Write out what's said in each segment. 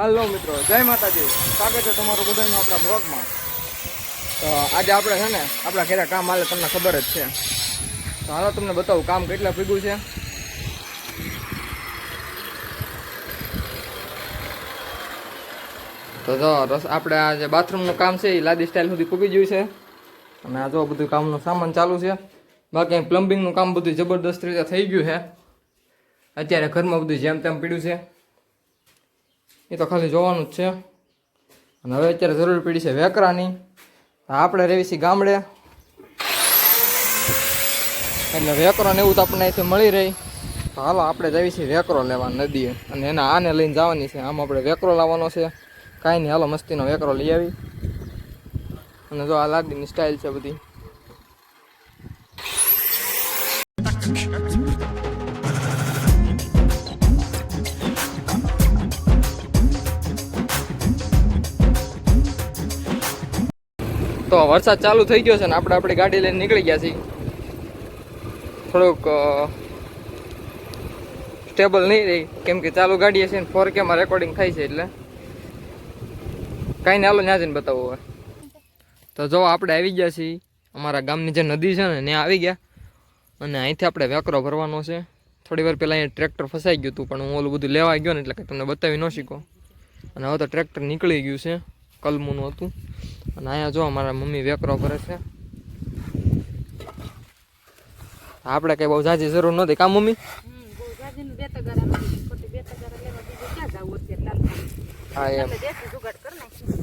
હાલો મિત્રો, જય માતાજી. સ્વાગત છે તમારું બધાનું આપણા બ્લોગમાં તો આજે આપણે છે ને, આપણા ઘરે કામ હાલે, તમને ખબર જ છે. તો હાલો તમને બતાવું કામ કેટલા પીગું છે. તો જો, રસ આપણે આ જે બાથરૂમનું કામ છે એ લાદી સ્ટાઇલ સુધી પૂગી ગયું છે. અને આ જો બધું કામનું સામાન ચાલુ છે. બાકી પ્લમ્બિંગનું કામ બધું જબરદસ્ત રીતે થઈ ગયું છે. અત્યારે ઘરમાં બધું જેમ તેમ પીડ્યું છે. એ તો ખાલી જોવાનું જ છે. અને હવે અત્યારે જરૂર પડી છે વેકરાની. આપણે રહેવી છીએ ગામડે. એટલે વેકરો ને એવું તો આપણને અહીંથી મળી રહી. તો હાલો, આપણે જઈએ છીએ વેકરો લેવા નદીએ. અને એના આને લઈને જવાની છે. આમ આપણે વેકરો લાવવાનો છે. કાંઈ નહીં, હાલો, મસ્તીનો વેકરો લઈ આવી. અને જો આ લાદીની સ્ટાઇલ છે બધી. તો વરસાદ ચાલુ થઈ ગયો છે ને આપણે આપણી ગાડી લઈને નીકળી ગયા છીએ. થોડુંક સ્ટેબલ નહીં રહી. કેમ કે ચાલુ ગાડી હશે ને ફોર કેમાં રેકોર્ડિંગ થાય છે એટલે. કાંઈ હાલો ત્યાં જઈને બતાવો હવે. તો જો આપણે આવી ગયા છીએ. અમારા ગામની જે નદી છે ને, ત્યાં આવી ગયા. અને અહીંથી આપણે વેકરો ભરવાનો છે. થોડી વાર પહેલાં અહીંયા ટ્રેક્ટર ફસાઈ ગયું હતું, પણ હું ઓલું બધું લેવા ગયો ને એટલે કંઈ તમને બતાવી ન શીખો અને હવે તો ટ્રેક્ટર નીકળી ગયું છે. કલમુનું હતું. અને અહીંયા જો અમારા મમ્મી વેકરો કરે છે. આપણે કઈ બહુ જાજી જરૂર નથી કા મમ્મી? હા એમ.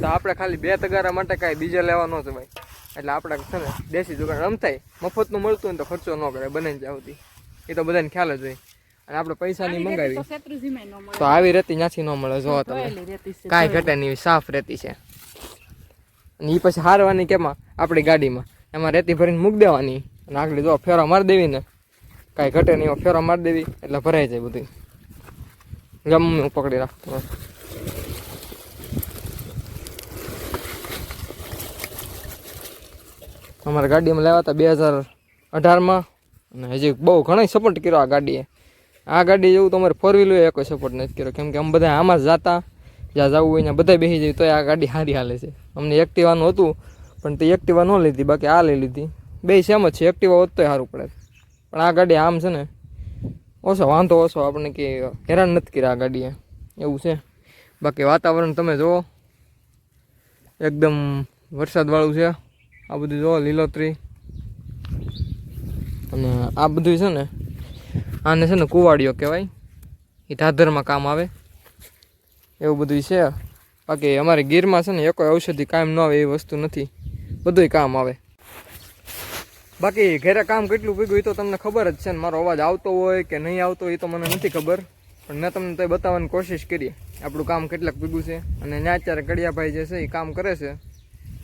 તો આપણે ખાલી બે તગારા માટે કાંઈ બીજા લેવા ન ભાઈ એટલે આપણે છે ને દેશી જુગાડ રમતાય મફતનું મળતું હોય તો ખર્ચો ન કરે બને જ આવતી એ તો બધાને ખ્યાલ જ હોય. અને આપણે પૈસા નહીં મંગાવી. તો આવી રેતી ન્યાથી ન મળે જો તમે. કાંઈ ઘટે નહીં સાફ રેતી છે. અને એ પછી હારવાની કેમાં આપણી ગાડીમાં? એમાં રેતી ભરીને મૂકી દેવાની. અને આગળ જો ફેરો મારી દેવી ને કાંઈ ઘટે નહીં ફેરો મારી દેવી, એટલે ભરાઈ જાય બધું ગમે હું પકડી રાખતો અમારા ગાડીમાં લેવા હતા બે હજાર અઢારમાં. અને હજી બહુ ઘણા સપોર્ટ કર્યો આ ગાડીએ. આ ગાડી જેવું તમારે ફોર વ્હીલર કોઈ સપોર્ટ નથી કર્યો. કેમ કે અમે બધા આમાં જ જતા. જ્યાં જવું હોય ત્યાં બધા બેસી જાય તો આ ગાડી સારી હાલે છે. અમને એક્ટિવાનું હતું, પણ તે એક્ટિવા ન લીધી, બાકી આ લઈ લીધી. બે સેમ જ છે એક્ટિવા હોત તોય સારું પડે. પણ આ ગાડી આમ છે ને, ઓછો વાંધો ઓછો આપણે કે હેરાન નથી કર્યા આ ગાડીએ. એવું છે. બાકી વાતાવરણ તમે જુઓ, એકદમ વરસાદવાળું છે. આ બધું જુઓ, લીલોતરી. અને આ બધું છે ને, આને છે ને કુવાડીઓ કહેવાય. એ ધાધરમાં કામ આવે. એવું બધું છે. બાકી અમારે ગીરમાં છે ને એકો ઔષધિ કાયમ ન આવે એવી વસ્તુ નથી. બધુંય કામ આવે. બાકી ઘરે કામ કેટલું ભેગું એ તો તમને ખબર જ છે ને મારો અવાજ આવતો હોય કે નહીં આવતો એ તો મને નથી ખબર. પણ મેં તમને તો બતાવવાની કોશિશ કરી. આપણું કામ કેટલાક ભેગું છે અને ત્યાં અત્યારે કડિયાભાઈ જે છે એ કામ કરે છે.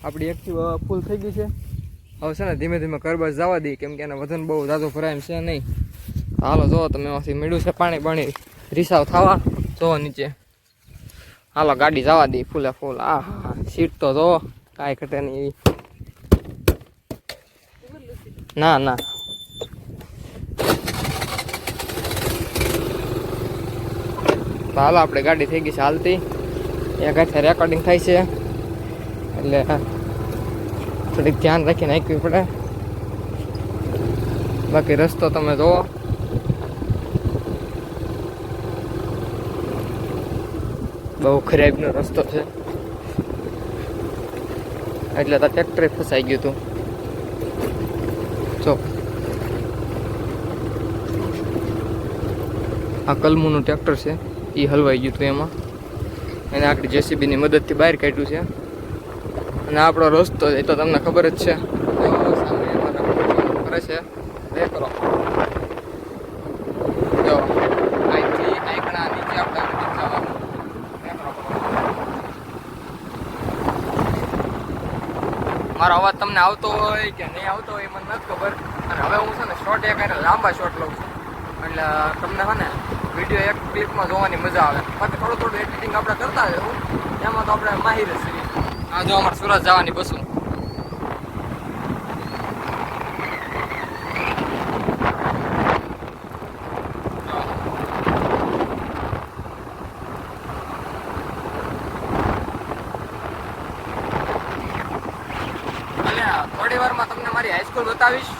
આપણી એક્ટિવ ફૂલ થઈ ગઈ છે. હવે છે ને ધીમે ધીમે ઘર જવા દઈએ કેમ કે એને વજન બહુ ઝાઝો ભરાય છે નહીં. હાલો, જો તમે એમાંથી મળ્યું છે પાણી પાણી રિસાવ થવા. જો નીચે. હાલો, ગાડી જવા દઈ ફૂલે ફૂલ. આ સીટ તો જો, કાંઈ ઘટે નહીં એવી. ના ના. હાલો, આપણે ગાડી થઈ ગઈ છે હાલતી. એક હાથે રેકોર્ડિંગ થાય છે. એટલે થોડીક ધ્યાન રાખીને આંકવી પડે. બાકી રસ્તો તમે જુઓ બહુ ખરાબનો રસ્તો છે. એટલે તો ટ્રેક્ટરે ફસાઈ ગયું હતું જો. આ કલમુનું ટ્રેક્ટર છે એ હલવાઈ ગયું હતું એમાં. એને આપણે જેસીબીની મદદથી બહાર કાઢ્યું છે. અને આપણો રસ્તો એ તો તમને ખબર જ છે. કરે છે જો અહીંથી આંકડા નીચે આપણે આમ જવાનું મારો અવાજ તમને આવતો હોય કે નહીં આવતો હોય મને નથી ખબર. અને હવે હું છે ને શોર્ટ એક એટલે લાંબા શોર્ટ લઉં છું. એટલે તમને છે ને વીડિયો એક ક્લિપમાં જોવાની મજા આવે. બાકી થોડું થોડું એડિટિંગ આપણે કરતા રહેવું એમાં તો આપણે માહિર છીએ. આ જો અમારે સુરત જવાની બસું થોડી તમને હાઈસ્કૂલ બતાવીશ.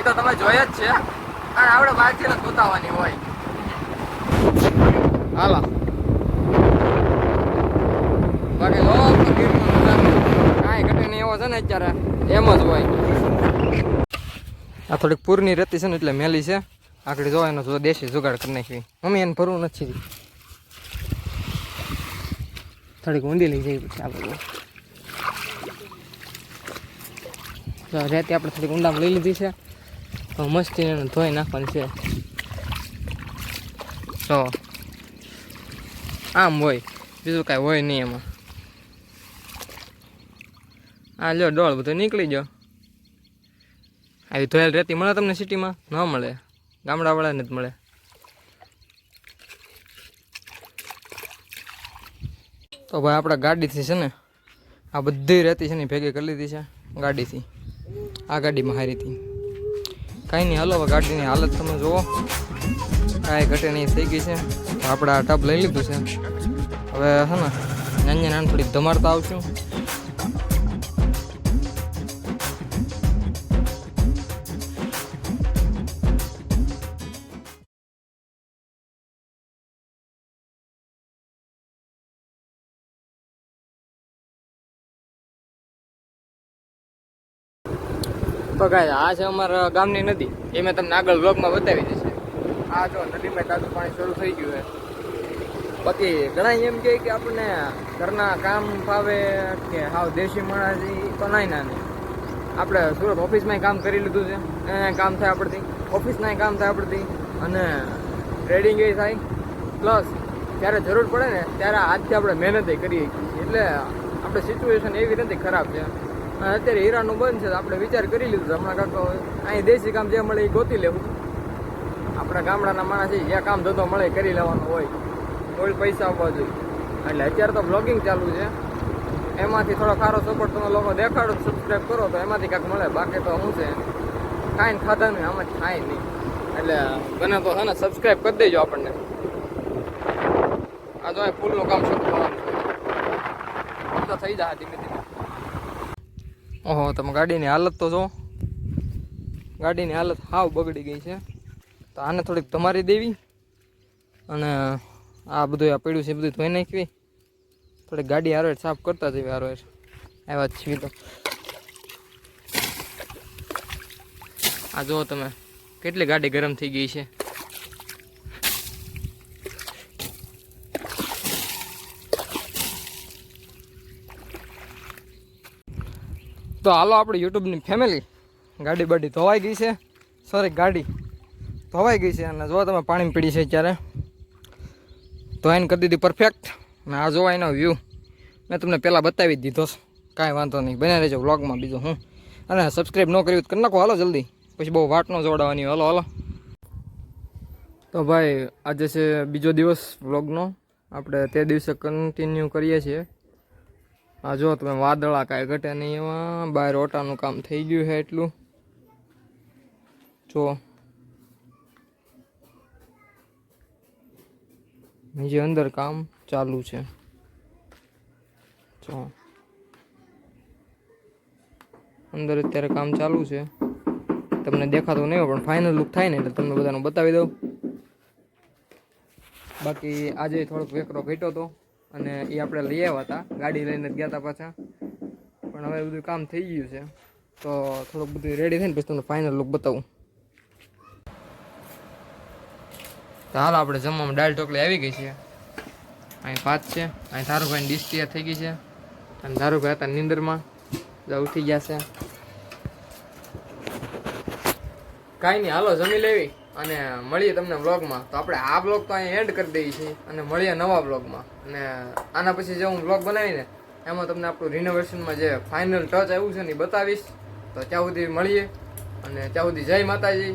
એ તો તમે જોઈ જ છે. કારણ આપણે બહારથી જ બતાવવાની હોય. હાલા. બાકી જો કાંઈ ઘટે નહીં, એવો છે ને અત્યારે. એમ જ હોય. આ થોડીક પૂરની રેતી છે ને એટલે મેલી છે. આગળ જો એનો જો દેશી જુગાડ કરી નાખવી. મમ્મી, એને ભરવું નથી. થોડીક ઊંડી લઈ જઈ પછી આપણે જો રેતી આપણે થોડીક ઊંડામાં લઈ લીધી છે. તો મસ્તી એને ધોઈ નાખવાની છે. તો આમ હોય. બીજું કાંઈ હોય નહીં એમાં. આ લ્યો, ડોળ બધું નીકળી ગયો. આવી ધોયેલ રેતી મળે તમને સિટીમાં? ન મળે. ગામડાવાળાને જ મળે. તો ભાઈ આપણે ગાડીથી છે ને, આ બધી રેતી છે ને ભેગી કરી લીધી છે, ગાડીથી. આ ગાડીમાં હારી હતી. કાંઈ નહીં, હાલો, હવે ગાડીની હાલત તમે જુઓ. કાંઈ ઘટે નહીં, થઈ ગઈ છે. આપણે આ ટબ લઈ લીધું છે. હવે છે ને નાની નાની થોડીક ધમાડતા આવશું. તો કાંઈ આ છે અમારા ગામની નદી. એ મેં તમને આગળ બ્લોગમાં બતાવી છે. આ જો નદીમાં તાજું પાણી શરૂ થઈ ગયું છે. બાકી ઘણા એમ કહે કે આપણને ઘરના કામ ફાવે કે હાવ દેશી માણસ તો નાય ના નહીં આપણે સુરત ઓફિસમાંય કામ કરી લીધું છે. એ કામ થાય આપણથી ઓફિસના કામ થાય આપણથી અને ટ્રેડિંગ એ થાય. પ્લસ જ્યારે જરૂર પડે ને ત્યારે આજથી આપણે મહેનત કરીએ છીએ. એટલે આપણે સિચ્યુએશન એવી નથી ખરાબ છે. અને અત્યારે હીરાનું બંધ છે આપણે વિચાર કરી લીધું હમણાં કાંક અહીં દેશી કામ જે મળે એ ગોતી લેવું. આપણા ગામડાના માણસ છે જ્યાં કામ ધંધો મળે કરી લેવાનું હોય. કોઈ પૈસા આવવા જોઈએ. એટલે અત્યારે તો બ્લોગિંગ ચાલુ છે. એમાંથી થોડો સારો સપોર્ટ તમે લોકો દેખાડો સબસ્ક્રાઈબ કરો તો એમાંથી કાંઈક મળે. બાકી તો શું છે? ખાઈને ખાધા નહીં, આમાં ખાય નહીં. એટલે બને તો છે ને સબસ્ક્રાઈબ કરી દેજો આપણને. આ તો અહીં ફૂલનું કામ શરૂ થવાનું તો થઈ જાય ધીમે ધીમે. ઓહો, તમે ગાડીની હાલત તો જો ગાડીની હાલત હાવ બગડી ગઈ છે. તો આને થોડીક તમારી દેવી અને આ બધું આ પડ્યું છે બધું ધોઈ નાખવી. થોડીક ગાડી હારો સાફ કરતા જઈએ હારો આવ્યા છીએ તો. આ જુઓ તમે, કેટલી ગાડી ગરમ થઈ ગઈ છે. તો હાલો આપણે યુટ્યુબની ફેમિલી ગાડી બાડી ધોવાઈ ગઈ છે. સોરી ગાડી ધોવાઈ ગઈ છે અને જો તમે પાણી પીડી છે ત્યારે ધોઈને કરી દીધી પરફેક્ટ અને આ જોવા એનો વ્યૂ મેં તમને પહેલાં બતાવી દીધો છે. કાંઈ વાંધો નહીં. બને રહેજો વ્લોગમાં બીજું હું. અને સબસ્ક્રાઈબ ન કર્યું કરી નાખો. હાલો જલ્દી. પછી બહુ વાટ ન જોડાવાની. હાલો હાલો. તો ભાઈ, આજે છે બીજો દિવસ વ્લોગનો આપણે તે દિવસે કન્ટિન્યુ કરીએ છીએ. આ જો તમે વાદળા કાંઈ ઘટે નહીં એમાં. બહાર ઓટાનું કામ થઈ ગયું છે એટલું. જો. નીચે અંદર કામ ચાલુ છે. જો. અંદર અત્યારે કામ ચાલુ છે. તમને દેખાતું નહીં પણ ફાઇનલ લુક થાય ને એટલે તમને બધાનું બતાવી દઉં. બાકી આજે થોડોક વેકરો ઘટ્યો હતો અને એ આપણે લઈ આવ્યા હતા. ગાડી લઈને જ ગયા હતા પાછા. પણ હવે બધું કામ થઈ ગયું છે. તો થોડુંક બધું રેડી થઈને પછી તમને ફાઇનલ લુક બતાવું. તો હાલ આપણે જમવામાં દાળ ઢોકળી આવી ગઈ છે. અહીં ભાત છે. અહીં ધારુભાઈ ડીશ તૈયાર થઈ ગઈ છે. અને ધારુભાઈ હતા નીંદરમાં. બધા ઉઠી ગયા છે. કાંઈ નહીં, હાલો, જમી લેવી. અને મળીએ તમને બ્લોગમાં તો આપણે આ બ્લોગ તો અહીંયા એન્ડ કરી દઈએ છીએ અને મળીએ નવા બ્લોગમાં અને આના પછી જે હું બ્લોગ બનાવીને, એમાં તમને આપણું રિનોવેશનમાં જે ફાઇનલ ટચ આવ્યું છે ને એ બતાવીશ. તો ત્યાં સુધી મળીએ. અને ત્યાં સુધી જય માતાજી.